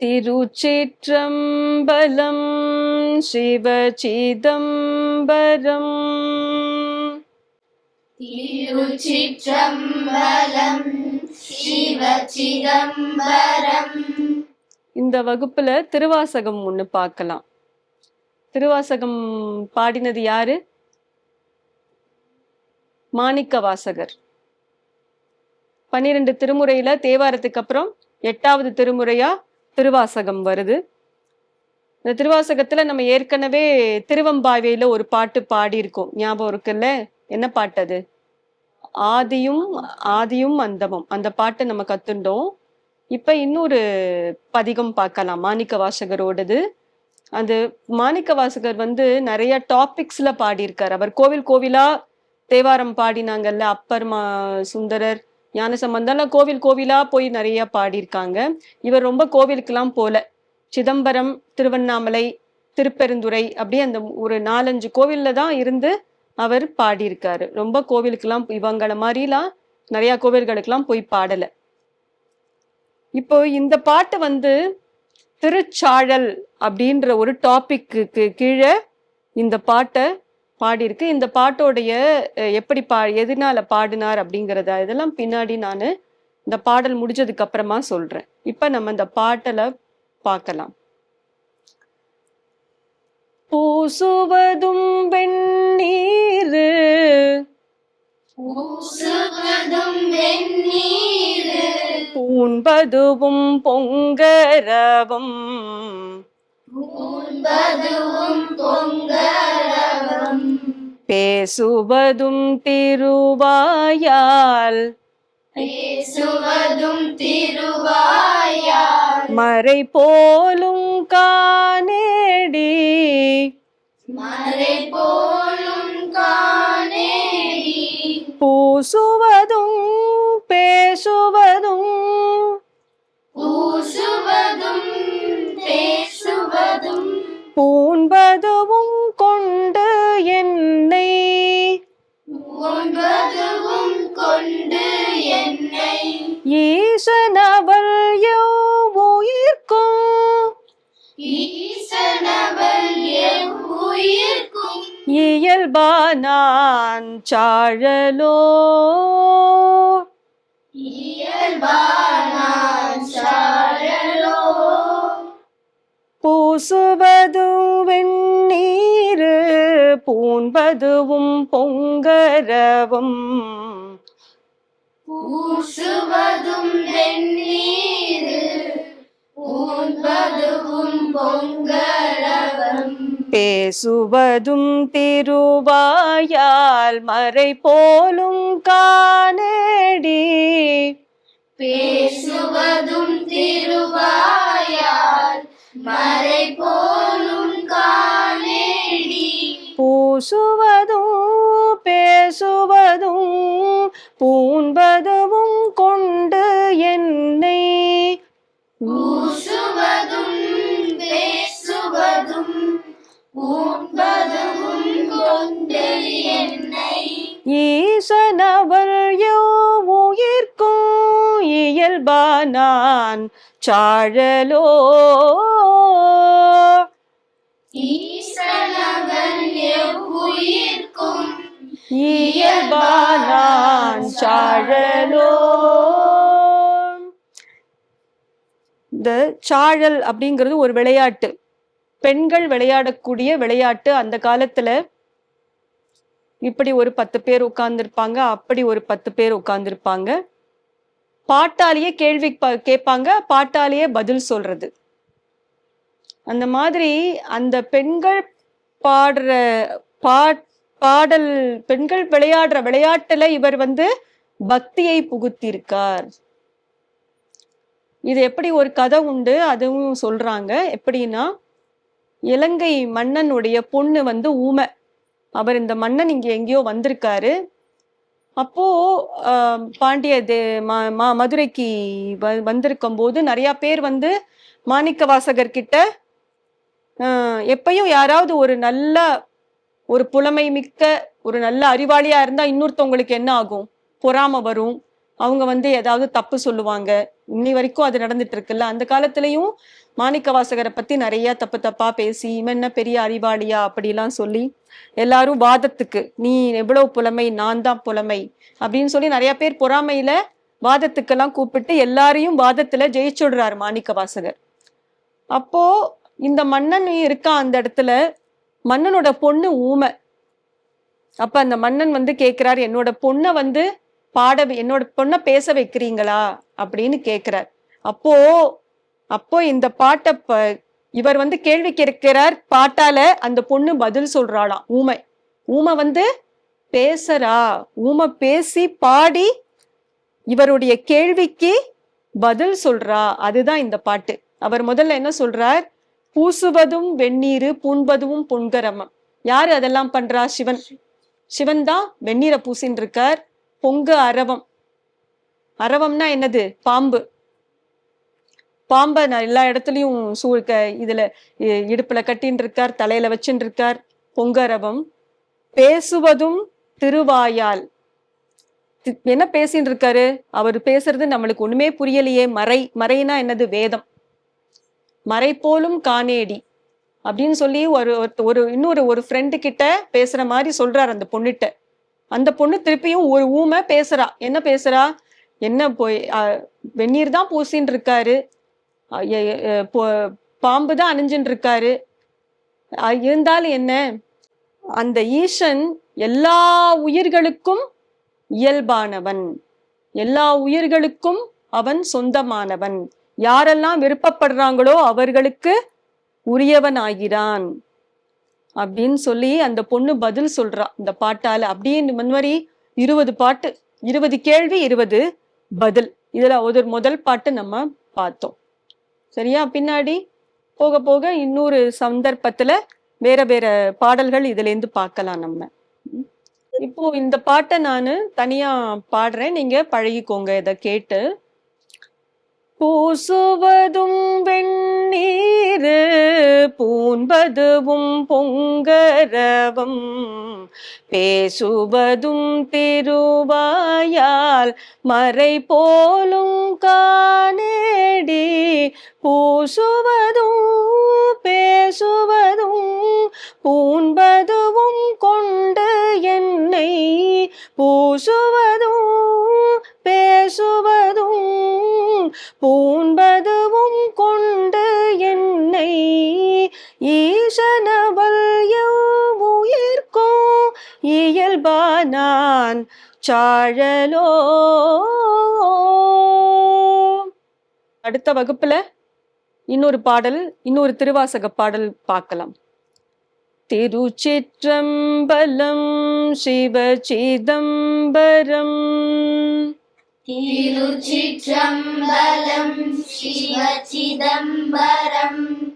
திருச்சிற்றம்பலம் சிவசிதம்பரம். திருச்சிற்றம்பலம் சிவச்சிதம்பரம் இந்த வகுப்புல திருவாசகம் ஒண்ணு பார்க்கலாம். திருவாசகம் பாடினது யாரு? மாணிக்க வாசகர் பன்னிரெண்டு திருமுறையில தேவாரத்துக்கு அப்புறம் எட்டாவது திருமுறையா திருவாசகம் வருது. இந்த திருவாசகத்துல நம்ம ஏற்கனவே திருவம்பாவையில ஒரு பாட்டு பாடியிருக்கோம். ஞாபகம் இருக்குல்ல? என்ன பாட்டு அது? ஆதியும் ஆதியும் அந்தமும். அந்த பாட்டை நம்ம கத்துண்டோம். இப்ப இன்னொரு பதிகம் பார்க்கலாம். மாணிக்க வாசகரோடது. அந்த மாணிக்க வாசகர் வந்து நிறைய டாபிக்ஸ்ல பாடியிருக்கார். அவர் கோவில் கோவிலா தேவாரம் பாடினாங்கல்ல. அப்பர் மா சுந்தரர் ஞான சம்பந்தம்லாம் கோவில் கோவிலா போய் நிறைய பாடியிருக்காங்க. இவர் ரொம்ப கோவிலுக்கெல்லாம் போல. சிதம்பரம் திருவண்ணாமலை திருப்பெருந்துறை அப்படியே அந்த ஒரு நாலஞ்சு கோவில்ல தான் இருந்து அவர் பாடியிருக்காரு. ரொம்ப கோவிலுக்கெல்லாம் இவங்கள மாதிரிலாம் நிறைய கோவில்களுக்கெல்லாம் போய் பாடல. இப்போ இந்த பாட்டு வந்து திருச்சாழல் அப்படின்ற ஒரு டாபிக்கு கீழே இந்த பாட்டை பாடியிருக்கு. இந்த பாட்டோடைய எப்படி பா எதனால பாடினார் அப்படிங்கிறத இதெல்லாம் பின்னாடி நான் இந்த பாடல் முடிஞ்சதுக்கு அப்புறமா சொல்றேன். இப்ப நம்ம இந்த பாட்டல பார்க்கலாம் பூசுவதும் வெண்ணீரு பூண்பதுவும் பொங்கரவும். பேசுவதும் திருவாயால். பேசுவதும் திருவாயார் மறை போலும் காணேடி. மறை போலும் காணேடி. பூசுவதும் பேசுவதும். பூசுவதும் பேசுவதும். பூண்பதுவும் கொண்டு என்னை ஒன்பதுவும் கொண்டு என்னை. ஈசனவள் உயிர்க்கும். ஈசனவள் இயல்பானான் சாழலோ. இயல்பானான் சாழலோ. பூசுவதும் வெண்ணீரு பூண்பதுவும் பொங்கரவும். பூசுவதும் வெந்நீரு பூன்பதுவும் பொங்கரவம். பேசுவதும் திருவாயால் மறை போலும் காணேடி பேசுவதும் திருவாயால் மறை போலும் காணேடி பூசுவதும் பேசுவதும் பூண்பதுவும் கொண்டு என்னை. பூசுவதும் பேசுவதும் உண்பதும் கொண்டு என்னை. ஈசனவர் உயிர்க்கும் இயல்பானான் சாழலோ. எவ்வுயிர்க்கும் இயல்பானான் சாழலோ இந்த சாழல் அப்படிங்கிறது ஒரு விளையாட்டு. பெண்கள் விளையாடக்கூடிய விளையாட்டு. அந்த காலத்துல இப்படி ஒரு பத்து பேர் உட்கார்ந்துருப்பாங்க அப்படி ஒரு பத்து பேர் உட்கார்ந்துருப்பாங்க. பாட்டாலேயே கேள்வி கேட்பாங்க பாட்டாலேயே பதில் சொல்றது. அந்த மாதிரி அந்த பெண்கள் பாடுற பாட் பாடல் பெண்கள் விளையாடுற விளையாட்டுல இவர் வந்து பக்தியை புகுத்திருக்கார். இது எப்படி ஒரு கதை உண்டு? அதுவும் சொல்றாங்க. எப்படின்னா இலங்கை மன்னனுடைய பொண்ணு வந்து ஊமை. அவர் இந்த மன்னன் இங்க எங்கேயோ வந்திருக்காரு. அப்போ ஆஹ், பாண்டிய தே மதுரைக்கு வ- வந்திருக்கும் போது நிறைய பேர் வந்து மாணிக்க வாசகர் கிட்ட எப்பயும் யாராவது ஒரு நல்ல ஒரு புலமை மிக்க ஒரு நல்ல அறிவாளியா இருந்தா இன்னொருத்தவங்களுக்கு என்ன ஆகும்? பொறாம வரும். அவங்க வந்து ஏதாவது தப்பு சொல்லுவாங்க. இன்னி வரைக்கும் அது நடந்துட்டு இருக்குல்ல அந்த காலத்திலயும் மாணிக்க வாசகரை பத்தி நிறைய தப்பு தப்பா பேசி இவன் என்ன பெரிய அறிவாளியா அப்படிலாம் சொல்லி எல்லாரும் வாதத்துக்கு நீ எவ்வளவு புலமை நான் தான் புலமை அப்படின்னு சொல்லி நிறைய பேர் பொறாமையில வாதத்துக்கெல்லாம் கூப்பிட்டு எல்லாரையும் வாதத்துல ஜெயிச்சுடுறாரு மாணிக்க வாசகர். அப்போ இந்த மன்னன் இருக்கான் அந்த இடத்துல? மன்னனோட பொண்ணு ஊமை. அப்ப அந்த மன்னன் வந்து கேட்கிறார் என்னோட பொண்ணை வந்து பாட என்னோட பொண்ணை பேச வைக்கிறீங்களா? அப்படின்னு கேட்கிறார் அப்போ அப்போ இந்த பாட்டை இவர் வந்து கேள்வி கேட்கிறார் பாட்டால அந்த பொண்ணு பதில் சொல்றாளாம் ஊமை. ஊமை வந்து பேசுறா. ஊமை பேசி பாடி இவருடைய கேள்விக்கு பதில் சொல்றா. அதுதான் இந்த பாட்டு. அவர் முதல்ல என்ன சொல்றார்? பூசுவதும் வெந்நீரு பூண்பதும் பொன்கரமம். யாரு அதெல்லாம் பண்றா? சிவன். சிவன் தான் வெந்நீரை பூசின்னு இருக்கார் பொங்க அரவம். அரவம்னா என்னது? பாம்பு. பாம்பை நான் எல்லா இடத்துலையும் சூழ்க இதுல இ- இடுப்புல கட்டின்னு இருக்கார் தலையில வச்சுன்னு இருக்கார் பொங்கரவம் பேசுவதும் திருவாயால். என்ன பேசின்னு இருக்காரு அவர் பேசுறது நம்மளுக்கு ஒண்ணுமே புரியலையே. மறை மறைனா என்னது? வேதம். மறைப்போலும் காணேடி அப்படின்னு சொல்லி ஒரு ஒரு இன்னொரு ஒரு ஃப்ரெண்டு கிட்ட பேசுற மாதிரி சொல்றாரு அந்த பொண்ணுகிட்ட. அந்த பொண்ணு திருப்பியும் ஒரு ஊமை பேசுறா. என்ன பேசுறா? என்ன போய் வெந்நீர் தான் பூசின்னு இருக்காரு. பாம்பு தான் அணிஞ்சுட்டு இருக்காரு. இருந்தாலும் என்ன? அந்த ஈசன் எல்லா உயிர்களுக்கும் இயல்பானவன். எல்லா உயிர்களுக்கும் அவன் சொந்தமானவன். யாரெல்லாம் விருப்பப்படுறாங்களோ அவர்களுக்கு உரியவன் ஆகிறான் அப்படின்னு சொல்லி அந்த பொண்ணு பதில் சொல்றா. இந்த பாட்டால அப்படியே இந்த மாதிரி இருபது பாட்டு இருபது கேள்வி இருபது பதில். இதுல ஒரு முதல் பாட்டு நம்ம பார்த்தோம். சரியா? பின்னாடி போக போக இன்னொரு சந்தர்ப்பத்துல வேற வேற பாடல்கள் இதுல இருந்து பார்க்கலாம் நம்ம. இப்போ இந்த பாட்டை நான் தனியா பாடுறேன். நீங்க பழகிக்கோங்க இதை கேட்டு. பூசுவதும் வெண்ணீரு பூண்பதுவும் பொங்கரவம். பேசுவதும் திருவாயால் மறை போலும் காணேடி பூசுவதும் பேசுவதும் பூண்பதுவும் இயல்பானான் சாழலோ. அடுத்த வகுப்புல இன்னொரு பாடல் இன்னொரு திருவாசக பாடல் பார்க்கலாம். திருச்சிற்றம்பலம் சிவ சிதம்பரம் திருச்சிற்றம்பலம் சிவ சிதம்பரம்